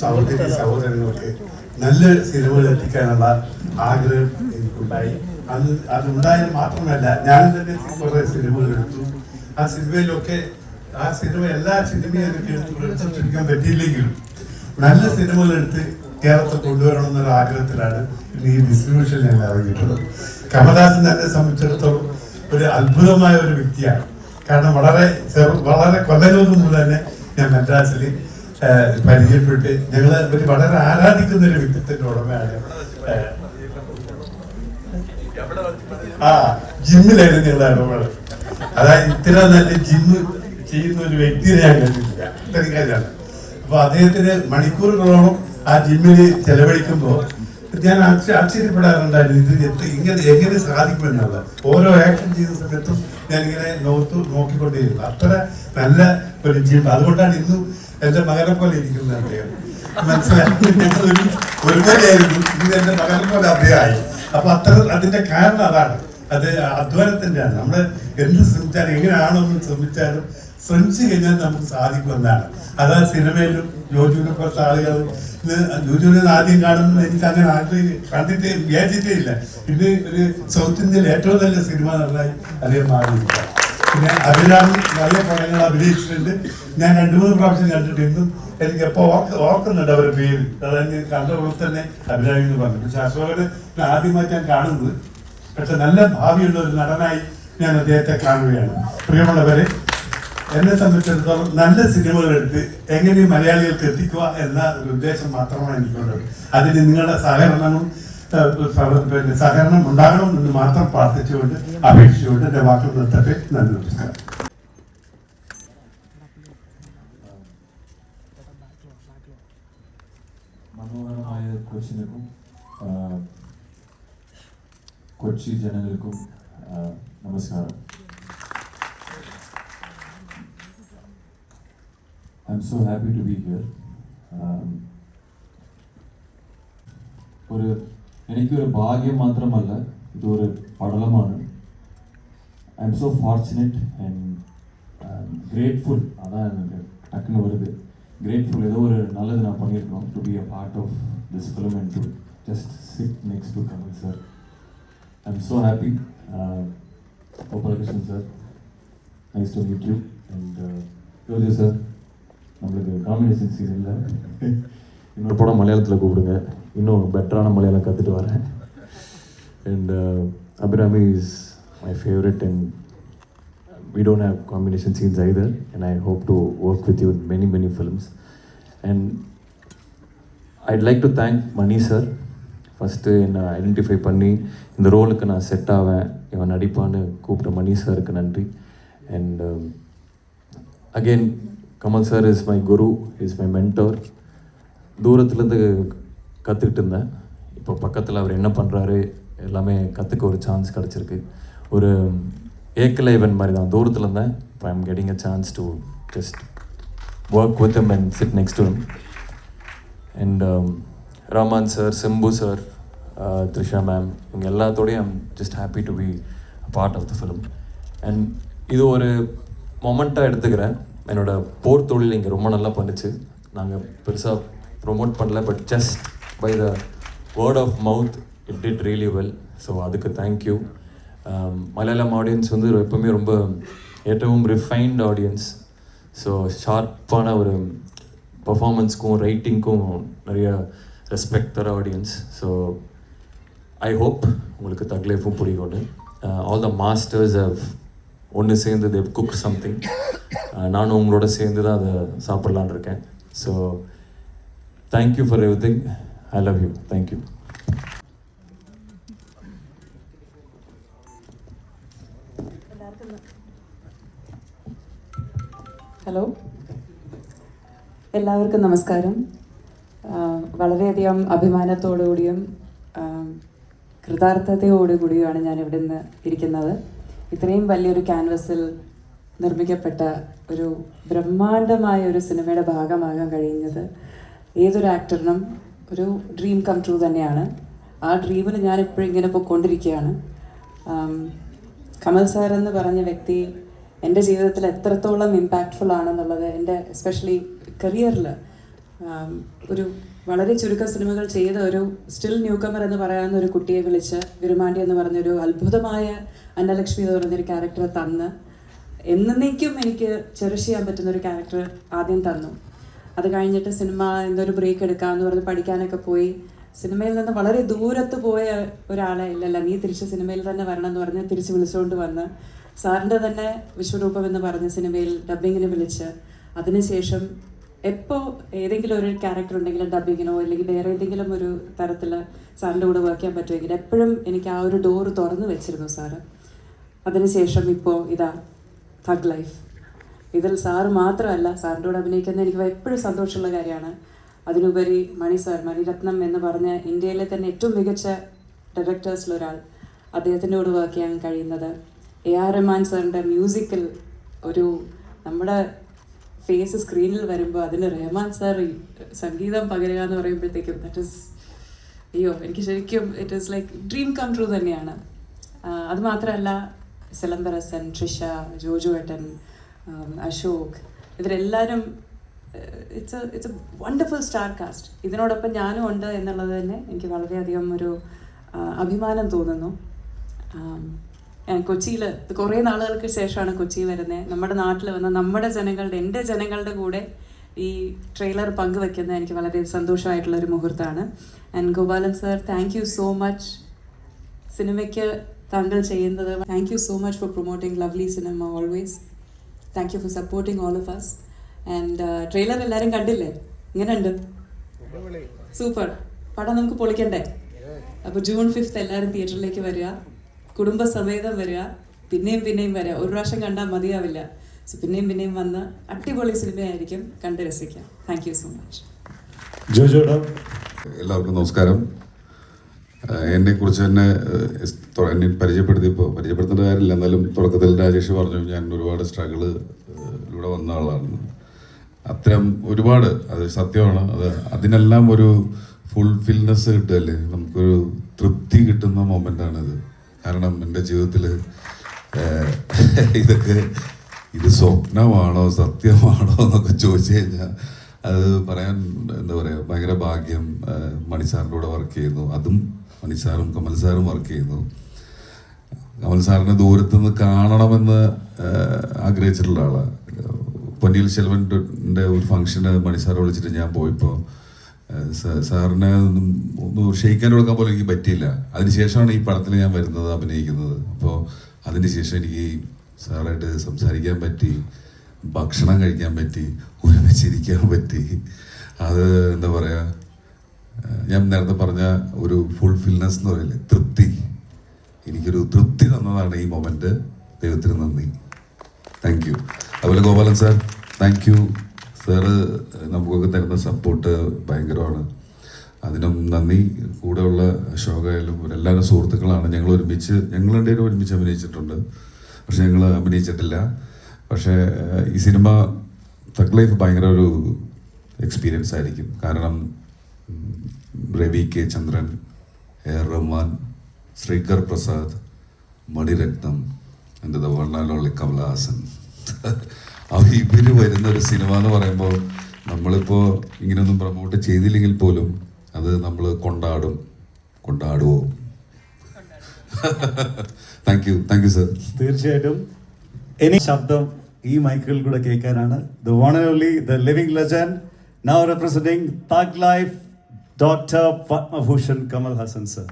സഹോദരി സഹോദരങ്ങൾക്ക് നല്ല സിനിമകൾ എത്തിക്കാനുള്ള ആഗ്രഹം എനിക്കുണ്ടായി. അത് അതുണ്ടായത് മാത്രമല്ല ഞാൻ തന്നെ കുറെ സിനിമകൾ എടുത്തു. ആ സിനിമയിലൊക്കെ ആ സിനിമ എല്ലാ സിനിമയും എനിക്ക് എടുത്തു പറ്റിയില്ലെങ്കിലും നല്ല സിനിമകൾ എടുത്ത് കേരളത്തിൽ കൊണ്ടുവരണം എന്നൊരു ആഗ്രഹത്തിലാണ് ഈ ഡിസ്ട്രിബ്യൂഷൻ ഞാൻ ഇറങ്ങിയിട്ടുള്ളത്. കമലഹാസൻ തന്നെ സംബന്ധിച്ചിടത്തോളം ഒരു അത്ഭുതമായ ഒരു വ്യക്തിയാണ്. കാരണം വളരെ വളരെ കൊല്ലനൊന്നും മുമ്പ് തന്നെ ഞാൻ മദ്രാസിൽ പരിചയപ്പെട്ട് ഞങ്ങൾ ഒരു വളരെ ആരാധിക്കുന്ന ഒരു വ്യക്തിത്വത്തിന്റെ ഉടമയാണ് ആ ജിമ്മിലായിരുന്നു ഞങ്ങളുടെ ഇടപെടൽ അതായത് ഇത്ര നല്ല ജിമ്മ് ചെയ്യുന്ന ഒരു വ്യക്തിയെ ഞാൻ കണ്ടിട്ടില്ല. അപ്പൊ അദ്ദേഹത്തിന് മണിക്കൂറുകളോളം ആ ജിമ്മിൽ ചെലവഴിക്കുമ്പോൾ ഞാൻ ആശ്ച- ആശ്ചര്യപ്പെടാറുണ്ടായിരുന്നു ഇത് എത്ര ഇങ്ങനെ എങ്ങനെ സാധിക്കുമെന്നുള്ളത് ഓരോ ആക്ഷൻ ചെയ്യുന്ന സമയത്തും ഞാൻ ഇങ്ങനെ നോത്തു നോക്കിക്കൊണ്ടേയിരുന്നു. അത്ര നല്ല ഒരു ജിം. അതുകൊണ്ടാണ് ഇന്നും എന്റെ മകനെ പോലെ ഇരിക്കുന്ന അദ്ദേഹം. മനസ്സിലായി? ഒരു ഒരുപോലെയായിരുന്നു ഇന്ന് എന്റെ മകനെ പോലെ അദ്ദേഹമായി. അപ്പൊ അത്ര അതിന്റെ കാരണം അതാണ്. അത് അധ്വാനത്തിന്റെയാണ്. നമ്മൾ എന്ത് ശ്രമിച്ചാലും എങ്ങനെയാണോന്ന് ശ്രമിച്ചാലും ശ്രമിച്ചു കഴിഞ്ഞാൽ നമുക്ക് സാധിക്കുമെന്നാണ് അതാ സിനിമയിലും ജോജുവിനെ പോലത്തെ ആളുകൾ ജോജുവിനെ ആദ്യം കാണുന്നത് എനിക്ക് അങ്ങനെ ആഗ്രഹം കണ്ടിട്ടേ വിചാരിച്ചിട്ടേ ഇല്ല. ഇത് ഒരു സൗത്ത് ഇന്ത്യയിൽ ഏറ്റവും നല്ല സിനിമ നന്നായി അദ്ദേഹം മാറിയിരിക്കാം പിന്നെ അഭിരാമി നല്ല പടങ്ങൾ അഭിനയിച്ചിട്ടുണ്ട്. ഞാൻ രണ്ടു മൂന്ന് പ്രാവശ്യം കണ്ടിട്ട് ഇന്നും എനിക്ക് എപ്പോ ഓർക്ക ഓർക്കുന്നുണ്ട് അവരുടെ പേര്. അതായത് കണ്ടപ്പോൾ തന്നെ അഭിരാമി എന്ന് പറഞ്ഞു. പക്ഷെ അശോകന് ഞാൻ ആദ്യമായി ഞാൻ കാണുന്നത് പക്ഷെ നല്ല ഭാവിയുള്ള ഒരു നടനായി ഞാൻ അദ്ദേഹത്തെ കാണുകയാണ്. പ്രിയമുള്ളവരെ എന്നെ സംബന്ധിച്ചിടത്തോളം നല്ല സിനിമകൾ എടുത്ത് എങ്ങനെ മലയാളികൾക്ക് എത്തിക്കുക എന്ന ഒരു ഉദ്ദേശം മാത്രമാണ് എനിക്കുള്ളത്. അതിന് നിങ്ങളുടെ സഹകരണവും ഏഹ്, സഹ- പിന്നെ സഹകരണം ഉണ്ടാകണമെന്ന് മാത്രം പ്രാർത്ഥിച്ചുകൊണ്ട് അപേക്ഷിച്ചുകൊണ്ട് എന്റെ വാക്കുകൾ നിർത്തട്ടെ. നന്ദി നമസ്കാരം. മനോഹരമായ കൊച്ചിനും കൊച്ചി ജനങ്ങൾക്കും നമസ്കാരം. I'm so happy to be here ഒരു എനിക്കൊരു ഭാഗ്യം മാത്രമല്ല ഇതൊരു പടലമാണ് I am so fortunate and grateful அதான் எனக்கு டக்குன்னு வருது கிரேட்ஃபுல் ஏதோ ஒரு நல்லது நான் பண்ணியிருக்கோம் to be a part of this film and to just sit next to Kamal sir I am so happy Gopalakrishnan sir nice to meet you and Yogi sir நம்மளுக்கு காம்பினேஷன் சீன் இல்லை இன்னொரு படம் மலையாளத்தில் கூப்பிடுங்க இன்னும் பெட்டரான மலையாளம் கற்றுட்டு வரேன். And Abhirami is my favourite and we don't have combination scenes either and i hope to work with you in many many films. And i'd like to thank Mani sir first என்னை identify பண்ணி இந்த ரோலுக்கு நான் set ஆவேன். இவன் நடிப்பான்னு கூப்பிட்ட மணி சாருக்கு நன்றி. And again Kamal sir is my guru is my mentor தூரத்துலேருந்து கற்றுக்கிட்டு இருந்தேன். இப்போ பக்கத்தில் அவர் என்ன பண்ணுறாரு எல்லாமே கற்றுக்க ஒரு சான்ஸ் கிடச்சிருக்கு. ஒரு ஏக்கலை இவன் மாதிரி தான் தூரத்தில் இருந்தேன். இப்போ I'm getting a chance to just work with him and sit next to and Raman sir Simbu sir Trisha ma'am இவங்க எல்லாத்தோடையும் I'm just happy to be part of the film and இது ஒரு மொமெண்ட்டாக எடுத்துக்கிறேன். என்னோடய போர் தொழில் இங்கே ரொம்ப நல்லா பண்ணுச்சு. நாங்கள் பெருசாக ப்ரொமோட் பண்ணல but just by the word of mouth it it really well so அதுக்கு தேங்க்யூ மலையாளம் ஆடியன்ஸ் வந்து எப்பவுமே ரொம்ப ஏற்றவும் ரிஃபைன்ட் ஆடியன்ஸ் ஸோ ஷார்ப்பான ஒரு பர்ஃபாமன்ஸ்க்கும் ரைட்டிங்க்கும் நிறைய ரெஸ்பெக்ட் தர ஆடியன்ஸ் ஸோ ஐ ஹோப் உங்களுக்கு தக்லைஃபும் பிடிக்கும்னு all uh, the masters how ஒன்று சேர்ந்து தேவ் குக் சம்திங் நானும் உங்களோட சேர்ந்து தான் அதை சாப்பிட்லான்னு இருக்கேன். So thank you for everything I love you thank you hello എല്ലാവർക്കും നമസ്കാരം. വളരെയധികം അഭിമാനത്തോടുകൂടിയും കൃതാർത്ഥതയോടുകൂടിയുമാണ് ഞാൻ ഇവിടെ നിന്ന് ഇരിക്കുന്നത്. ഇത്രയും വലിയൊരു ക്യാൻവസിൽ നിർമ്മിക്കപ്പെട്ട ഒരു ബ്രഹ്മാണ്ഡമായ ഒരു സിനിമയുടെ ഭാഗമാകാൻ കഴിയുന്നത് ഏതൊരു ആക്ടറിനും ഒരു ഡ്രീം കം ട്രൂ തന്നെയാണ്. ആ ഡ്രീമിൽ ഞാൻ എപ്പോഴും ഇങ്ങനെ പോയിക്കൊണ്ടിരിക്കുകയാണ് കമൽ സാർ എന്ന് പറഞ്ഞ വ്യക്തി എന്റെ ജീവിതത്തിൽ എത്രത്തോളം ഇമ്പാക്റ്റ്ഫുൾ ആണെന്നുള്ളത് എന്റെ എസ്പെഷ്യലി കരിയറിൽ ഒരു വളരെ ചുരുക്കം സിനിമകൾ ചെയ്ത ഒരു സ്റ്റിൽ ന്യൂ കമർ എന്ന് പറയാവുന്ന ഒരു കുട്ടിയെ വിളിച്ച് വിരുമാണ്ടി എന്ന് പറഞ്ഞൊരു അത്ഭുതമായ അന്നലക്ഷ്മി എന്ന് പറഞ്ഞൊരു ക്യാരക്ടർ തന്ന്. എന്നേക്കും എനിക്ക് ചെറിഷ് ചെയ്യാൻ പറ്റുന്ന ഒരു ക്യാരക്ടർ ആദ്യം തന്നു. അത് കഴിഞ്ഞിട്ട് സിനിമ എന്തൊരു ബ്രേക്ക് എടുക്കാമെന്ന് പറഞ്ഞ് പഠിക്കാനൊക്കെ പോയി. സിനിമയിൽ നിന്ന് വളരെ ദൂരത്ത് പോയ ഒരാളെ ഇല്ലല്ല നീ തിരിച്ച് സിനിമയിൽ തന്നെ വരണം എന്ന് പറഞ്ഞ് തിരിച്ച് വിളിച്ചുകൊണ്ട് വന്ന്. സാറിന്റെ തന്നെ വിശ്വരൂപം എന്ന് പറഞ്ഞ സിനിമയിൽ ഡബ്ബിങ്ങിന് വിളിച്ച്. അതിനുശേഷം എപ്പോൾ ഏതെങ്കിലും ഒരു ക്യാരക്ടർ ഉണ്ടെങ്കിൽ ഡബ്ബിങ്ങിനോ അല്ലെങ്കിൽ വേറെ ഏതെങ്കിലും ഒരു തരത്തിൽ സാറിന്റെ കൂടെ വർക്ക് ചെയ്യാൻ പറ്റുമെങ്കിൽ എപ്പോഴും എനിക്ക് ആ ഒരു ഡോറ് തുറന്നു വെച്ചിരുന്നു സാറ്. അതിനുശേഷം ഇപ്പോൾ ഇതാ ഫഗ് ലൈഫ് ഇതിൽ സാറ് മാത്രമല്ല സാറിന്റെ കൂടെ അഭിനയിക്കുന്ന എനിക്ക് എപ്പോഴും സന്തോഷമുള്ള കാര്യമാണ്. അതിനുപരി മണി സാർ മണിരത്നം എന്ന് പറഞ്ഞ ഇന്ത്യയിലെ തന്നെ ഏറ്റവും മികച്ച ഡയറക്ടേഴ്സിലൊരാൾ അദ്ദേഹത്തിന്റെ കൂടെ വർക്ക് ചെയ്യാൻ കഴിയുന്നത് എ ആർ റഹ്മാൻ സാറിന്റെ മ്യൂസിക്കൽ ഒരു നമ്മുടെ ഫേസ് സ്ക്രീനിൽ വരുമ്പോൾ അതിന് റഹ്മാൻ സാർ സംഗീതം പകരുക എന്ന് പറയുമ്പോഴത്തേക്കും ദറ്റ് ഇസ് അയ്യോ എനിക്ക് ശരിക്കും it is like dream come true തന്നെയാണ്. അതുമാത്രമല്ല അത് മാത്രമല്ല സിലംബരസൻ ട്രിഷ ജോജു ഏട്ടൻ അശോക് ഇവരെല്ലാവരും it's it's a wonderful star cast ഇതിനോടൊപ്പം ഞാനും ഉണ്ട് എന്നുള്ളത് തന്നെ എനിക്ക് വളരെയധികം ഒരു അഭിമാനം തോന്നുന്നു. കൊച്ചിയിൽ കുറേ നാളുകൾക്ക് ശേഷമാണ് കൊച്ചി വരുന്നത് നമ്മുടെ നാട്ടിൽ വന്ന നമ്മുടെ ജനങ്ങളുടെ എന്റെ ജനങ്ങളുടെ കൂടെ ഈ ട്രെയിലർ പങ്കുവെക്കുന്നത് എനിക്ക് വളരെ സന്തോഷമായിട്ടുള്ളൊരു മുഹൂർത്തമാണ്. And Gopalan sir thank you so much സിനിമയ്ക്ക് താങ്കൾ ചെയ്യുന്നത് thank you so much for promoting lovely cinema always thank you for supporting all of us and trailer എല്ലാവരും കണ്ടില്ലേ? ഇങ്ങനെയുണ്ട്. സൂപ്പർ പടം നമുക്ക് പൊളിക്കണ്ടേ? അപ്പോൾ ജൂൺ ഫിഫ്ത്ത് എല്ലാവരും തിയേറ്ററിലേക്ക് വരിക. കുടുംബസമേതം വരിക. പിന്നെയും പിന്നെയും വരിക. ഒരു പ്രാവശ്യം കണ്ടാൽ മതിയാവില്ല. സോ പിന്നെയും പിന്നെയും വന്ന് അടിപൊളി സിനിമയായിരിക്കും. കണ്ട് രസിക്കാം. താങ്ക് യു സോ മച്ച് എല്ലാവർക്കും നമസ്കാരം. എന്നെ കുറിച്ച് തന്നെ എന്നെ പരിചയപ്പെടുത്തിയപ്പോൾ പരിചയപ്പെടുത്തേണ്ട കാര്യമില്ല. എന്നാലും തുടക്കത്തിൽ രാജേഷ് പറഞ്ഞു ഞാൻ ഒരുപാട് സ്ട്രഗിളിലൂടെ വന്ന ആളാണ്. അത്തരം ഒരുപാട് അത് സത്യമാണ്. അത് അതിനെല്ലാം ഒരു ഫുൾഫിൽനെസ് കിട്ടുകയല്ലേ? നമുക്കൊരു തൃപ്തി കിട്ടുന്ന മൊമെന്റാണിത് കാരണം എന്റെ ജീവിതത്തിൽ ഇതൊക്കെ ഇത് സ്വപ്നമാണോ സത്യമാണോ എന്നൊക്കെ ചോദിച്ചു കഴിഞ്ഞാൽ അത് പറയാൻ എന്താ പറയുക ഭയങ്കര ഭാഗ്യം മണിസാറിന്റെ മണി സാറിന്റെ കൂടെ വർക്ക് ചെയ്യുന്നു. അതും മണി സാറും കമൽ സാറും വർക്ക് ചെയ്യുന്നു. കമൽ സാറിനെ ദൂരത്തു നിന്ന് കാണണമെന്ന് ആഗ്രഹിച്ചിട്ടുള്ള ആളാണ് പൊന്നിയിൽ ശെൽവന്റെ ഒരു ഫംഗ്ഷന് മണി വിളിച്ചിട്ട് ഞാൻ പോയപ്പോൾ സാറിനെ ഒന്നും ക്ഷയിക്കാൻ കൊടുക്കാൻ പോലും എനിക്ക് പറ്റിയില്ല. അതിനുശേഷമാണ് ഈ പടത്തിൽ ഞാൻ വരുന്നത് അഭിനയിക്കുന്നത്. അപ്പോൾ അതിനുശേഷം എനിക്ക് സാറായിട്ട് സംസാരിക്കാൻ പറ്റി ഭക്ഷണം കഴിക്കാൻ പറ്റി ഒരുമിച്ചിരിക്കാൻ പറ്റി. അത് എന്താ പറയുക ഞാൻ നേരത്തെ പറഞ്ഞ ഒരു ഫുൾഫിൽനെസ് എന്ന് പറയില്ലേ തൃപ്തി. എനിക്കൊരു തൃപ്തി തന്നതാണ് ഈ മൊമെന്റ് ദൈവത്തിന് നന്ദി. താങ്ക് യു അതുപോലെ Gopalan sir thank you sir നമുക്കൊക്കെ തരുന്ന സപ്പോർട്ട് ഭയങ്കരമാണ്. അതിനും നന്ദി. കൂടെയുള്ള അശോകായാലും എല്ലാവരും സുഹൃത്തുക്കളാണ്. ഞങ്ങൾ ഒരുമിച്ച് ഞങ്ങൾ രണ്ടുപേരും ഒരുമിച്ച് അഭിനയിച്ചിട്ടുണ്ട്. പക്ഷെ ഞങ്ങൾ അഭിനയിച്ചിട്ടില്ല. പക്ഷേ ഈ സിനിമ തക് ലൈഫ് ഭയങ്കര ഒരു എക്സ്പീരിയൻസ് ആയിരിക്കും. കാരണം Ravi K Chandran A R Rahman Sreekar Prasad Mani Ratnam എന്റെ ദ ഓൺലി കമലഹാസൻ. അവ ഇവർ വരുന്ന ഒരു സിനിമ എന്ന് പറയുമ്പോൾ നമ്മളിപ്പോൾ ഇങ്ങനെയൊന്നും പ്രൊമോട്ട് ചെയ്തില്ലെങ്കിൽ പോലും അത് നമ്മൾ കൊണ്ടാടും. കൊണ്ടാടുവോ? Thank you thank you sir തീർച്ചയായിട്ടും. എനി ശബ്ദം ഈ മൈക്കുകളിൽ കൂടെ കേൾക്കാനാണ്. The one only the living legend now representing thug life doctor Padma Bhushan Kamal Haasan sir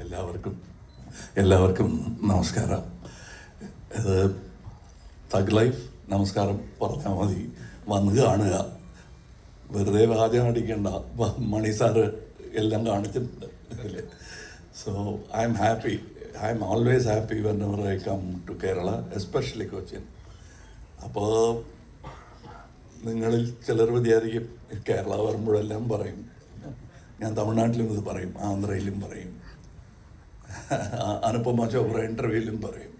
എല്ലാവർക്കും എല്ലാവർക്കും നമസ്കാരം. ഇത് തഗ് ലൈഫ് നമസ്കാരം പറഞ്ഞാൽ മതി. വന്ന് കാണുക. വെറുതെ വാചകം അടിക്കേണ്ട. മണി സാറ് എല്ലാം കാണിച്ചിട്ടുണ്ട്. So I am happy I am always happy whenever I come to Kerala especially Cochin അപ്പോൾ നിങ്ങളിൽ ചിലർ വിചാരിക്കും കേരള വരുമ്പോഴെല്ലാം പറയും. ഞാൻ തമിഴ്നാട്ടിലും ഇത് പറയും ആന്ധ്രയിലും പറയും. അനുപമ ചോപ്ര ഇന്റർവ്യൂവിലും പറയും.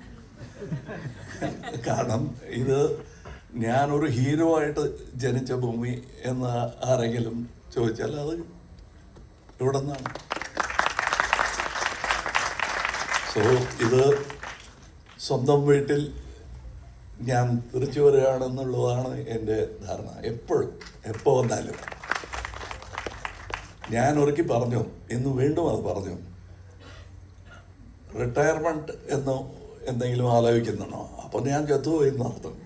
കാരണം ഇത് ഞാനൊരു ഹീറോ ആയിട്ട് ജനിച്ച ഭൂമി എന്ന് ആരെങ്കിലും ചോദിച്ചാൽ അത് ഇവിടെ നിന്നാണ്. സോ ഇത് സ്വന്തം വീട്ടിൽ ഞാൻ തിരിച്ചു വരികയാണെന്നുള്ളതാണ് എന്റെ ധാരണ. എപ്പോഴും എപ്പോൾ വന്നാലും. ഞാൻ ഒരുക്കി പറഞ്ഞു ഇന്ന് വീണ്ടും അത് പറഞ്ഞു. റിട്ടയർമെന്റ് എന്ന് എന്തെങ്കിലും ആലോചിക്കുന്നുണ്ടോ? അപ്പം ഞാൻ ചത്തുപോയി നടത്തും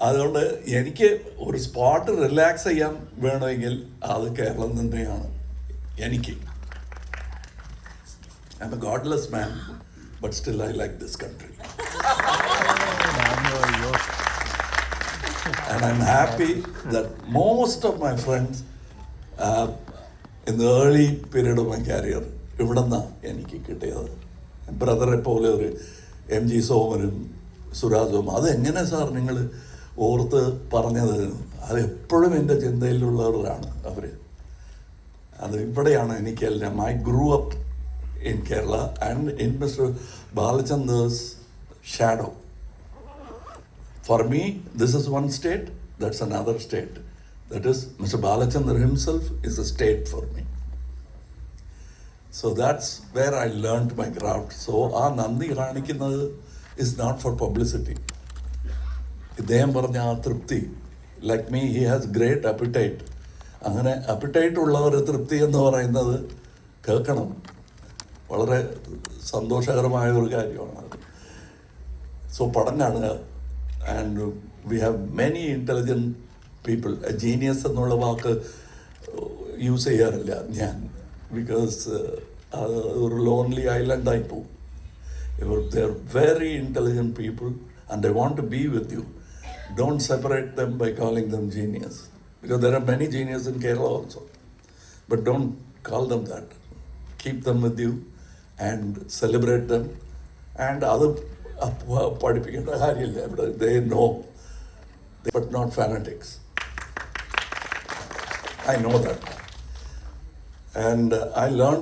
അതുകൊണ്ട് എനിക്ക് ഒരു സ്പോട്ട് റിലാക്സ് ചെയ്യാൻ വേണമെങ്കിൽ അത് കേരളം തന്നെയാണ്. എനിക്ക്. I am a godless man but still I like this country and I'm happy that most of my friends uh, in the early period of my career ഇവിടെ നിന്നാണ് എനിക്ക് കിട്ടിയത്. ബ്രദറെ പോലെ ഒരു എം ജി സോമനും സുരാജും. അതെങ്ങനെ സാർ നിങ്ങൾ ഓർത്ത് പറഞ്ഞത്? അത് എപ്പോഴും എന്റെ ചിന്തയിലുള്ളവരാണ് അവർ അത് ഇവിടെയാണ് എനിക്കെല്ലാം. I grew up in Kerala and in mister Balachander's shadow For me, this is one state, that's another state. That is, Mr. Balachandra himself is a state for me. So that's where I learned my craft. So ആ നന്ദി കാണിക്കുന്നത് is not four publicity ഇദ്ദേഹം പറഞ്ഞ ആ തൃപ്തി like me he has great appetite അങ്ങനെ appetite ഉള്ളവർ തൃപ്തി എന്ന് പറയുന്നത് കേൾക്കണം വളരെ സന്തോഷകരമായ ഒരു കാര്യമാണ് അത് സോ പടം കാണുക and we have many intelligent people genius എന്നുള്ള വാക്ക് യൂസ് ചെയ്യാറില്ല ഞാൻ. ബിക്കോസ് അത് ഒരു ലോൺലി ഐലൻഡായി പോകും. ഇവർ they're very intelligent people and I want to be with you don't separate them by calling them genius because there are many genius in Kerala also but don't call them that keep them with you and celebrate them and അത് അപ്പ- പഠിപ്പിക്കേണ്ട കാര്യമില്ല. ഇവിടെ they know but not fanatics I know that and I learn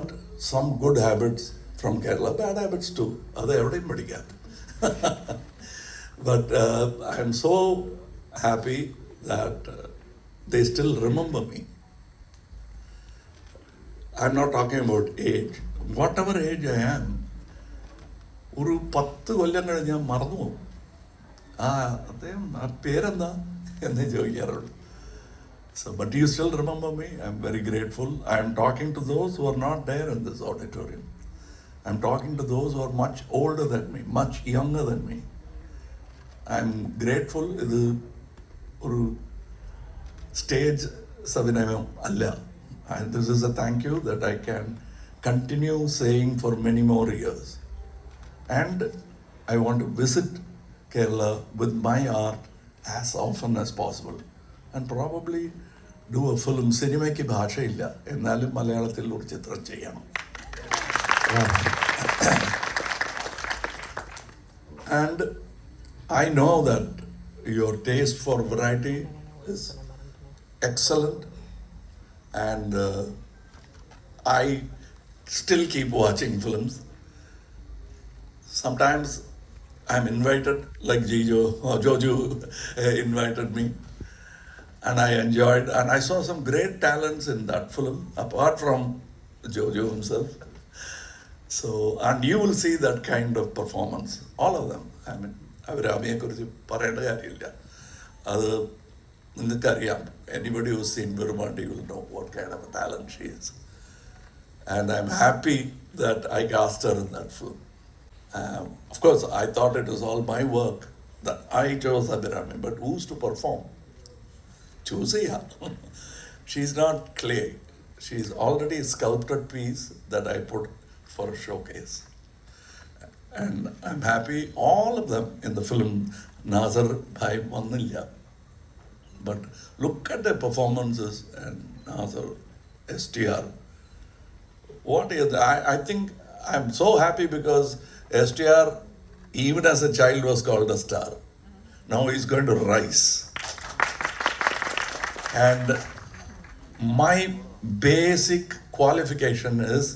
some good habits from Kerala bad habits to അത് എവിടെയും പഠിക്കാം. But I am so happy that they still remember me I am not talking about age whatever age I am ഒരു പത്ത് കൊല്ലം കഴിഞ്ഞ് ഞാൻ മറന്നു പോകും ആ അദ്ദേഹം ആ പേരെന്താ? എന്നേ ചോദിക്കാറുള്ളൂ. So but you still remember me I am very grateful I am talking to those who are not there in this auditorium I am talking to those who are much older than me much younger than me I am grateful ഇത് ഒരു stage സവിനയം അല്ല. This is a thank you that I can continue saying for many more years and I want to visit Kerala with my art as often as possible and probably do a film സിനിമയ്ക്ക് ഭാഷയില്ല എന്നാലും മലയാളത്തിൽ ഒരു ചിത്രം ചെയ്യണം I know that your taste for variety is excellent and uh, I still keep watching films sometimes I'm invited, like Jijo or Joju uh, invited me, and I enjoyed. And I saw some great talents in that film, apart from Jojo himself. So, and you will see that kind of performance, all of them. I mean, അവർ അമ്മയെക്കുറിച്ച് പറയേണ്ട കാര്യമില്ല അത് നിങ്ങൾക്കറിയാം anybody who seen Virumaandi will know what kind of talent she is and I'm happy that I cast her in that film. Um, of course, I thought it was all my work that I chose Abhirami, but who's to perform? Choose. She's not clay. She's already a sculpted piece that I put for a showcase. And I'm happy all of them in the film Nazar Bhai Manilya. But look at their performances and Nazar, STR, what is I, I think I'm so happy because STR, even as a child, was called a star. Now he's going to rise. And my basic qualification is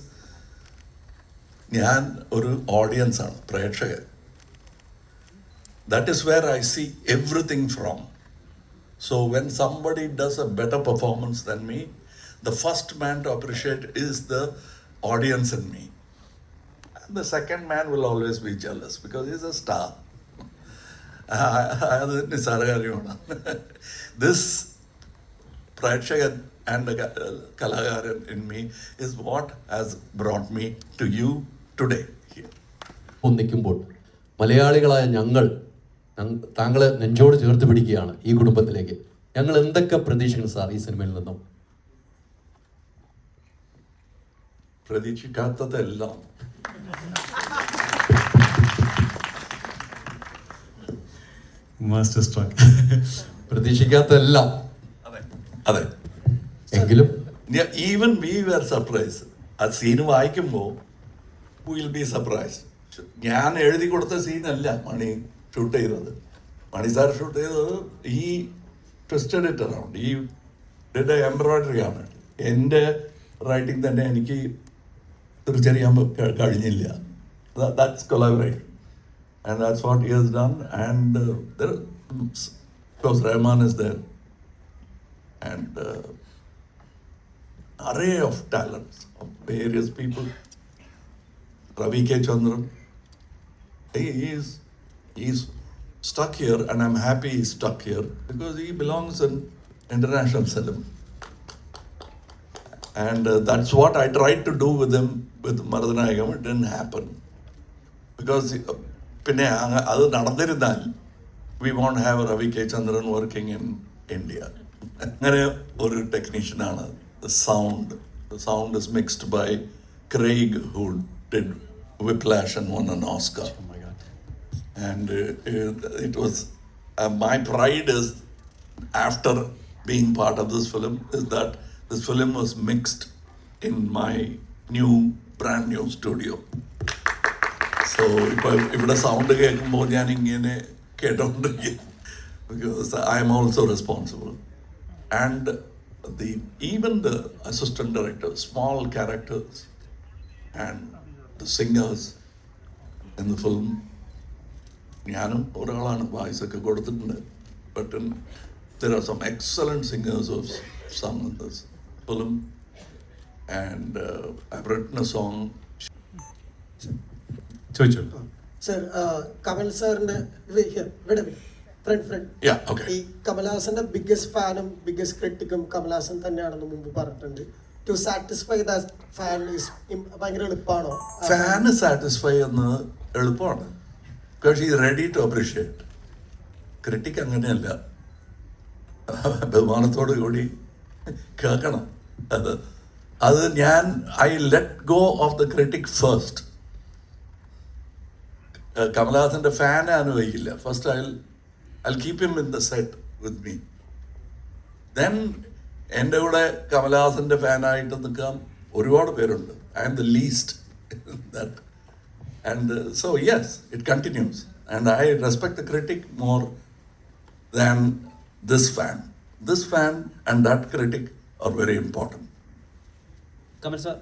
ഞാൻ ഒരു audience ആണ് പ്രേക്ഷകൻ that is where I see everything from So when somebody does a better performance than me, the first man to appreciate is the audience in me. The second man will always be jealous because he's a star. അത് നിസ്സാര കാര്യമാണ് this പ്രേക്ഷകൻ and കലാകാരൻ in me is what has brought me to you today ഒന്നിക്കുമ്പോൾ മലയാളികളായ ഞങ്ങൾ താങ്കളെ നെഞ്ചോട് ചേർത്ത് പിടിക്കുകയാണ് ഈ കുടുംബത്തിലേക്ക്. ഞങ്ങൾ എന്തൊക്കെ പ്രതീക്ഷിക്കുന്നു സാർ ഈ സിനിമയിൽ നിന്നും പ്രതീക്ഷിക്കാത്തതെല്ലാം. Master stroke പ്രതീക്ഷിക്കാത്തതെല്ലാം. അതെ. അതെ. എങ്കിലും ഈവൻ വി വെർ സർപ്രൈസ് ആ സീന് വായിക്കുമ്പോൾ വിൽ ബി സർപ്രൈസ് ഞാൻ എഴുതി കൊടുത്ത സീനല്ല മണി ഷൂട്ട് ചെയ്തത്. മണി സാർ ഷൂട്ട് ചെയ്തത് he twisted it around he did embroidery ആണ്. എന്റെ റൈറ്റിംഗ് തന്നെ എനിക്ക് തിരിച്ചറിയാൻ പ- കഴിഞ്ഞില്ല that's collaborate and that's what he has done and because Rahman is there and array of talents of various people. Ravi K. Chandran, he is he's stuck here, and I'm happy he's stuck here because he belongs in international cinema. And uh, that's what I tried to do with him with Maradanayagam. It didn't happen because uh, പിന്നെ അങ്ങ- അത് നടന്നിരുന്നാൽ we won't have Ravi K Chandran working in India അങ്ങനെ ഒരു ടെക്നീഷ്യനാണ് sound sound is mixed by Craig who did Whiplash and won an Oscar and uh, uh, it was uh, my pride is after being part of this film is that this film was mixed in my new brand new studio. So ഇപ്പൊ ഇവിടെ sound കേൾക്കുമ്പോൾ ഞാൻ ഇങ്ങനെ കേട്ടോണ്ടിരിക്കും. Because I am also responsible and the even the assistant director small characters and the singers in the film ഞാനും ഒരാളാണ് voice ഒക്കെ കൊടുത്തിട്ടുണ്ട് but there are some excellent singers of some in this film and I written a song ചോദിച്ചോ sir Kamal സാറിന്റെ friend friend Yeah, okay. ഈ കമൽഹാസന്റെ biggest ഫാനും biggest ക്രിട്ടിക്കും കമൽഹാസൻ തന്നെയാണെന്ന് മുമ്പ് പറഞ്ഞിട്ടുണ്ട്. ടു സാറ്റിസ്ഫൈ ദ ഫാൻ ഭയങ്കര എളുപ്പമാണോ ഫാന് സാറ്റിസ്ഫൈ എന്ന് എളുപ്പമാണ്. ബിക്കോസ് ഈ റെഡി ടു അപ്രീഷിയേറ്റ് ക്രിട്ടിക് അങ്ങനെയല്ല. ബഹുമാനത്തോടു കൂടി കേൾക്കണം. അത്. അത് ഞാൻ I let go of the critic first കമലഹാസന്റെ fan അനുഭവിക്കില്ല first I I keep him in the set with me then എന്റെ കൂടെ കമലഹാസന്റെ ഫാനായിട്ട് നിൽക്കാൻ ഒരുപാട് പേരുണ്ട്. I am the least that and so yes it continues and I respect the critic more than this fan this fan and that critic are very important Kamal sir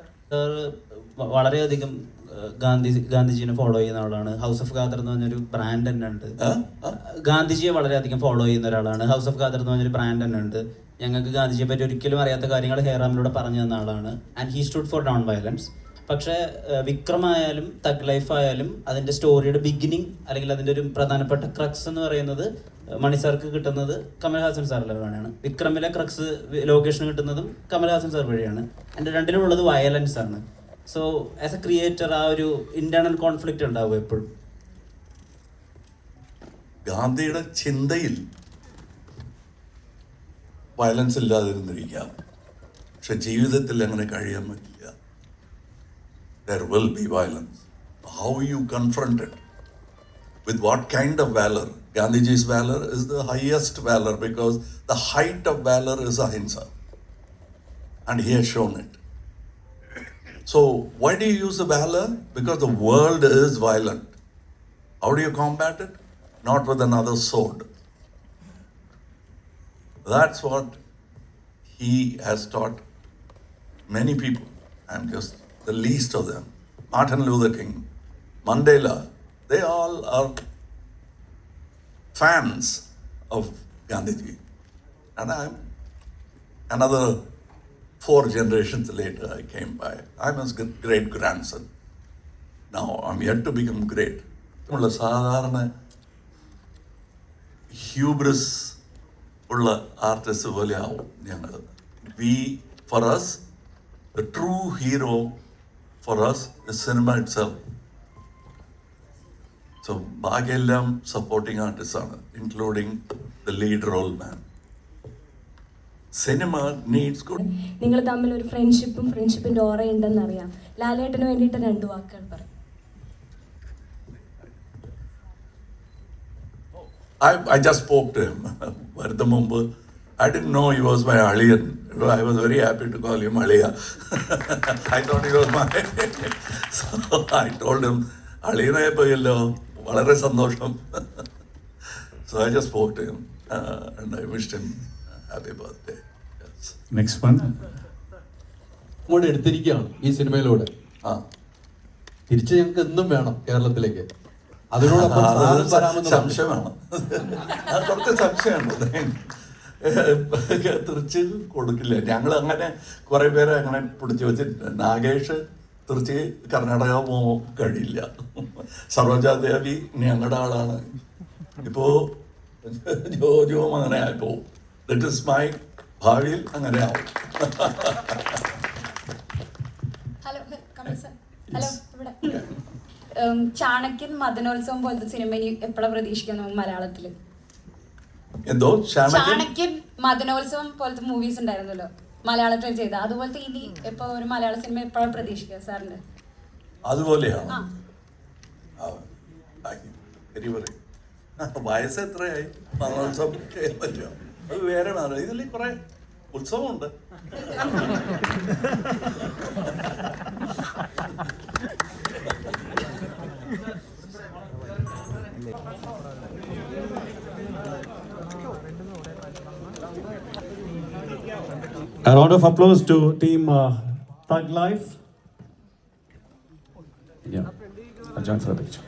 വളരെയധികം Gandhi ഗാന്ധിജീനെ follow ചെയ്യുന്ന ആളാണ്. ഹൗസ് ഓഫ് ഖാദർ എന്ന് പറഞ്ഞൊരു brand തന്നെ ഉണ്ട്. ഗാന്ധിജിയെ വളരെയധികം follow ചെയ്യുന്ന ഒരാളാണ്. ഹൗസ് ഓഫ് ഖാദർ എന്ന് പറഞ്ഞൊരു ബ്രാൻഡ് തന്നെ ഉണ്ട്. ഞങ്ങൾക്ക് ഗാന്ധിജിയെ പറ്റി ഒരിക്കലും അറിയാത്ത കാര്യങ്ങൾ ഹെയറാമിലൂടെ പറഞ്ഞു തന്ന ആളാണ്. And he stood for non violence പക്ഷേ വിക്രമായാലും തഗ് ലൈഫ് ആയാലും അതിന്റെ സ്റ്റോറിയുടെ ബിഗിനിങ് അല്ലെങ്കിൽ അതിന്റെ ഒരു പ്രധാനപ്പെട്ട ക്രക്സ് എന്ന് പറയുന്നത് മണി സാർക്ക് കിട്ടുന്നത് കമൽഹാസൻ സാറിലെ വഴിയാണ് വിക്രമിലെ ക്രക്സ് ലൊക്കേഷൻ കിട്ടുന്നതും കമൽഹാസൻ സാർ വഴിയാണ്. എന്റെ രണ്ടിലും ഉള്ളത് വയലൻസ് ആണ്. സോ ആസ് എ ക്രിയേറ്റർ ആ ഒരു ഇന്റേണൽ കോൺഫ്ലിക്റ്റ് ഉണ്ടാവും എപ്പോഴും. ഗാന്ധിയുടെ ചിന്തയിൽ വയലൻസ് ഇല്ലാതിരുന്നിരിക്കാം. പക്ഷെ ജീവിതത്തിൽ അങ്ങനെ കഴിയാൻ പറ്റില്ല. there will be violence. How you confront it? With what kind of valor? Gandhiji's valor is the highest valor because the height of valor is ahimsa. And he has shown it. So, why do you use the valor? Because the world is violent. How do you combat it? Not with another sword. That's what he has taught many people. I'm just the least of them. Martin Luther King, Mandela, they all are fans of Gandhiji. And I'm another four generations later, I came by. I'm his great grandson. Now I am yet to become great ഉള്ള സാധാരണ ഹ്യൂബ്രസ് ഉള്ള artist പോലെ ആവും ഞങ്ങൾ we for us the true hero for us cinema itself so ബാക്കിയെല്ലാം supporting artist ആണ് including the lead role man cinema needs good നിങ്ങൾ തമ്മിൽ ഒരു ഫ്രണ്ട്ഷിപ്പും ഫ്രണ്ട്ഷിപ്പിന്റെ ഓറ ഉണ്ടെന്ന് അറിയാം. ലാലേട്ടന് വേണ്ടിയിട്ട് രണ്ട് വാക്കുകൾ പറയും I, I just spoke to him. വരുന്ന മുമ്പ് I didn't know he was my Aliyan. I was very happy to call him Aliya. I thought he was my. so I told him, അളിയനായി പോയല്ലോ വളരെ സന്തോഷം so I just spoke to him uh, and I wished him happy birthday. Yes. Next one. അങ്ങോട്ട് എടുത്തിരിക്കുകയാണ് ഈ സിനിമയിലൂടെ ആ തിരിച്ച് ഞങ്ങൾക്ക് എന്നും വേണം കേരളത്തിലേക്ക് അതിനോടൊപ്പം. സംശയമാണ് കുറച്ച് സംശയമുണ്ട് തിരിച്ച് കൊടുക്കില്ല. ഞങ്ങൾ അങ്ങനെ കുറെ പേരെ അങ്ങനെ പിടിച്ചു വെച്ചിട്ടുണ്ട് നാഗേഷ് തിരിച്ച് കർണാടക പോകാൻ കഴിയില്ല. സരോജാദേവി ഞങ്ങളുടെ ആളാണ്. ഇപ്പോ ജോജോ അങ്ങനെ ആയിപ്പോ ദറ്റ് ഇസ് മൈ ഭാവിയിൽ അങ്ങനെ ആവും. ഹലോ ചാണക്യൻ മദനോത്സവം പോലത്തെ സിനിമ ഇനി എപ്പോഴാണ് പ്രതീക്ഷിക്കുന്നത് മലയാളത്തിൽ? എന്തോ? ചാണക്യൻ മദനോത്സവം പോലത്തെ മൂവീസ് ഉണ്ടായിരുന്നല്ലോ. മലയാളത്തിൽ ചെയ്ത. അതുപോലത്തെ ഇനി ഇപ്പൊ ഒരു മലയാള സിനിമ എപ്പോഴും പ്രതീക്ഷിക്കുക സാറിന്റെ അതുപോലെയാ? ആ. ആ, താങ്ക് യു. ശരി പറയും. വയസ്സ് എത്രയായി? മരണോത്സവം ചെയ്യാൻ പറ്റുമോ? അത് വേറെ ഇതിൽ കുറെ ഉത്സവമുണ്ട്. A round of applause to team uh, Thug Life. Yeah, I'll join for a picture.